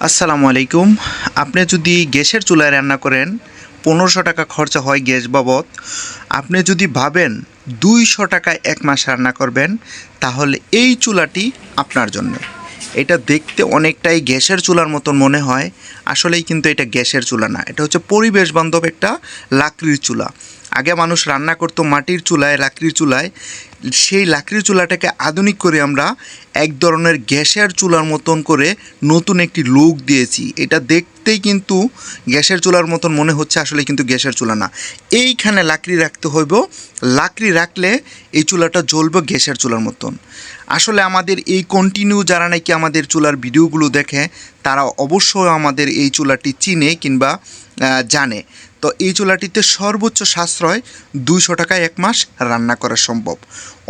আসসালামু আলাইকুম। আপনি যদি গ্যাসের চুলায় রান্না করেন, পনেরোশো টাকা খরচা হয় গ্যাস বাবদ। আপনি যদি ভাবেন দুইশো টাকায় এক মাস রান্না করবেন, তাহলে এই চুলাটি আপনার জন্য। এটা দেখতে অনেকটাই গ্যাসের চুলার মতন মনে হয়। আসলেই কিন্তু এটা গ্যাসের চুলা না। এটা হচ্ছে পরিবেশ বান্ধব একটা লাকড়ির চুলা। আগে মানুষ রান্না করতো মাটির চুলায়, লাকড়ির চুলায়। সেই লাকড়ির চুলাটাকে আধুনিক করে আমরা এক ধরনের গ্যাসের চুলার মতন করে নতুন একটি লুক দিয়েছি। এটা দেখতেই কিন্তু গ্যাসের চুলার মতন মনে হচ্ছে, আসলে কিন্তু গ্যাসের চুলা না। এইখানে লাকড়ি রাখতে হইব। লাকড়ি রাখলে এই চুলাটা জ্বলবে গ্যাসের চুলার মতন। আসলে আমাদের এই কন্টিনিউ যারা নাকি আমাদের চুলার ভিডিওগুলো দেখে, তারা অবশ্যই আমাদের এই চুলাটি চিনে কিংবা জানে। তো এই চুলাটিতে সর্বোচ্চ সাশ্রয় দুইশো টাকায় এক মাস রান্না করা সম্ভব।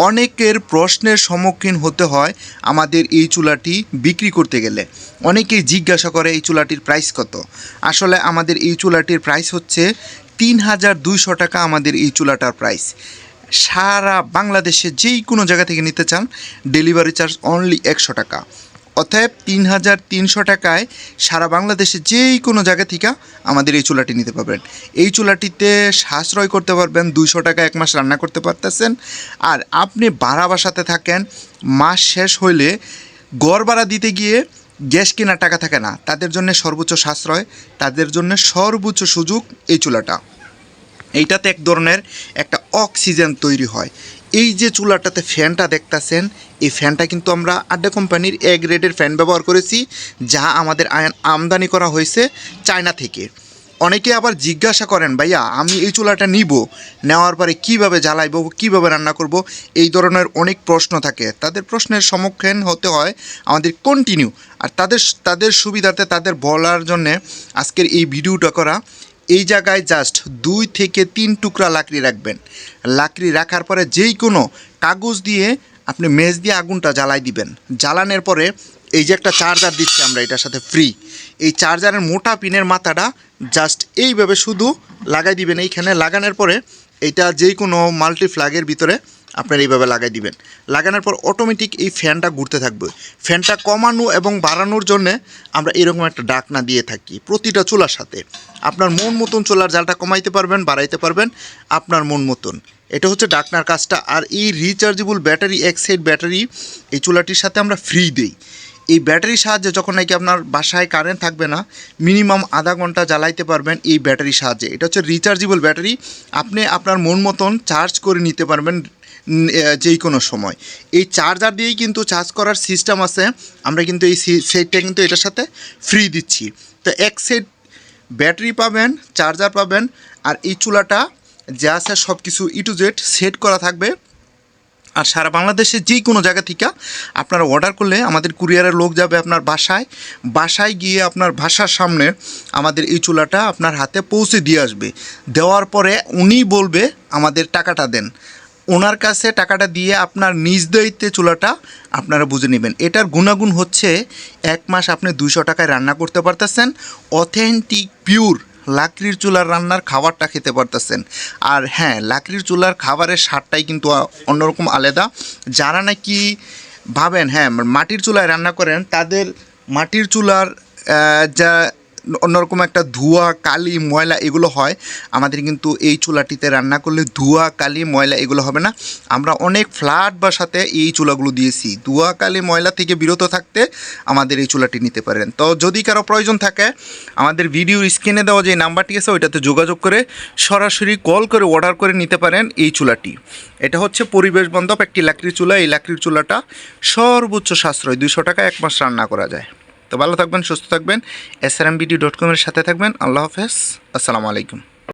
অনেকের প্রশ্নের সম্মুখীন হতে হয় আমাদের এই চুলাটি বিক্রি করতে গেলে। অনেকেই জিজ্ঞাসা করে এই চুলাটির প্রাইস কত। আসলে আমাদের এই চুলাটির প্রাইস হচ্ছে তিন হাজার দুইশো টাকা আমাদের এই চুলাটার প্রাইস সারা বাংলাদেশে যেই কোনো জায়গা থেকে নিতে চান ডেলিভারি চার্জ অনলি একশো টাকা। অতএব তিন হাজার তিনশো টাকায় সারা বাংলাদেশে যেই কোনো জায়গা থেকে আমাদের এই চুলাটি নিতে পারবেন। এই চুলাটিতে সাশ্রয় করতে পারবেন, দুইশো টাকা এক মাস রান্না করতে পারতেছেন। আর আপনি ভাড়া বাসাতে থাকেন, মাস শেষ হইলে গড় ভাড়া দিতে গিয়ে গ্যাস কেনার টাকা থাকে না। তাদের জন্য সর্বোচ্চ সাশ্রয়, তাদের জন্য সর্বোচ্চ সুযোগ এই চুলাটা। এইটাতে এক ধরনের একটা অক্সিজেন তৈরি হয়। এই যে চুলাটাতে ফ্যানটা দেখতাছেন, এই ফ্যানটা কিন্তু আমরা আড্ডা কোম্পানির এ গ্রেডের ফ্যান ব্যবহার করেছি, যা আমাদের আয়ান- আমদানি করা হয়েছে চায়না থেকে। অনেকে আবার জিজ্ঞাসা করেন, ভাইয়া, আমি এই চুলাটা নিব, নেওয়ার পরে কীভাবে জ্বালাইবো, কীভাবে রান্না করব? এই ধরনের অনেক প্রশ্ন থাকে। তাদের প্রশ্নের সম্মুখীন হতে হয় আমাদের কন্টিনিউ আর তাদের তাদের সুবিধার্থে তাদের বলার জন্যে আজকের এই ভিডিওটা করা এই জায়গায় জাস্ট দুই থেকে তিন টুকরা লাকড়ি রাখবেন। লাকড়ি রাখার পরে যেই কোনো কাগজ দিয়ে আপনি মেজ দিয়ে আগুনটা জ্বালাই দিবেন। জ্বালানোর পরে এই যে একটা চার্জার দিচ্ছি আমরা, এটার সাথে ফ্রি এই চার্জারের মোটা পিনের মাথাটা জাস্ট এইভাবে শুধু লাগাই দিবেন। এইখানে লাগানোর পরে এটা যেই কোনো মাল্টি ফ্ল্যাগের ভিতরে আপনার এইভাবে লাগাই দিবেন। লাগানোর পর অটোমেটিক এই ফ্যানটা ঘুরতে থাকবে। ফ্যানটা কমানো এবং বাড়ানোর জন্যে আমরা এরকম একটা ডাকনা দিয়ে থাকি প্রতিটা চুলার সাথে। আপনার মন মতন চুলার জালটা কমাইতে পারবেন, বাড়াইতে পারবেন, আপনার মন মতন। এটা হচ্ছে ডাকনার কাজটা। আর এই রিচার্জেবল ব্যাটারি এক সাইড ব্যাটারি এই চুলাটির সাথে আমরা ফ্রি দিই। এই ব্যাটারির সাহায্যে যখন নাকি আপনার বাসায় কারেন্ট থাকবে না মিনিমাম আধা ঘণ্টা জ্বালাইতে পারবেন এই ব্যাটারির সাহায্যে। এটা হচ্ছে রিচার্জেবল ব্যাটারি আপনি আপনার মন মতন চার্জ করে নিতে পারবেন যেই কোনো সময়। এই চার্জার দিয়েই কিন্তু চার্জ করার সিস্টেম আছে। আমরা কিন্তু এই সেটটা কিন্তু এটার সাথে ফ্রি দিচ্ছি। তো এক সেট ব্যাটারি পাবেন চার্জার পাবেন, আর এই চুলাটা যা আছে সব কিছু ই টু জেড সেট করা থাকবে। আর সারা বাংলাদেশে যে কোনো জায়গা থেকে আপনারা অর্ডার করলে আমাদের কুরিয়ারের লোক যাবে আপনার বাসায়। বাসায় গিয়ে আপনার বাসার সামনে আমাদের এই চুলাটা আপনার হাতে পৌঁছে দিয়ে আসবে। দেওয়ার পরে উনি বলবে আমাদের টাকাটা দেন। ওনার কাছে টাকাটা দিয়ে আপনার নিজ দায়িত্বে চুলাটা আপনারা বুঝে নেবেন। এটার গুণাগুণ হচ্ছে এক মাস আপনি দুইশো টাকায় রান্না করতে পারতেছেন অথেন্টিক পিওর লাকড়ির চুলার রান্নার খাবারটা খেতে পারতেছেন। আর হ্যাঁ লাকড়ির চুলার খাবারের স্বাদটাই কিন্তু অন্যরকম আলাদা। যারা নাকি ভাবেন হ্যাঁ মাটির চুলায় রান্না করেন, তাদের মাটির চুলার যা অন্যরকম একটা ধোঁয়া, কালি, ময়লা এগুলো হয়। আমাদের কিন্তু এই চুলাটিতে রান্না করলে ধোঁয়া, কালি, ময়লা এগুলো হবে না। আমরা অনেক ফ্ল্যাট বা সাথে এই চুলাগুলো দিয়েছি। ধোঁয়া, কালি, ময়লা থেকে বিরত থাকতে আমাদের এই চুলাটি নিতে পারেন। তো যদি কারও প্রয়োজন থাকে, আমাদের ভিডিওর স্ক্রিনে দেওয়া যে নাম্বারটি আছে, ওইটাতে যোগাযোগ করে সরাসরি কল করে অর্ডার করে নিতে পারেন এই চুলাটি। এটা হচ্ছে পরিবেশ বান্ধব একটি লাকড়ির চুলা। এই লাকড়ির চুলাটা সর্বোচ্চ সাশ্রয়। দুশো টাকা এক মাস রান্না করা যায়। তো ভালো থাকবেন, সুস্থ থাকবেন। S R M BD dot কমের সাথে থাকবেন। আল্লাহ হাফেজ। আসসালামু আলাইকুম।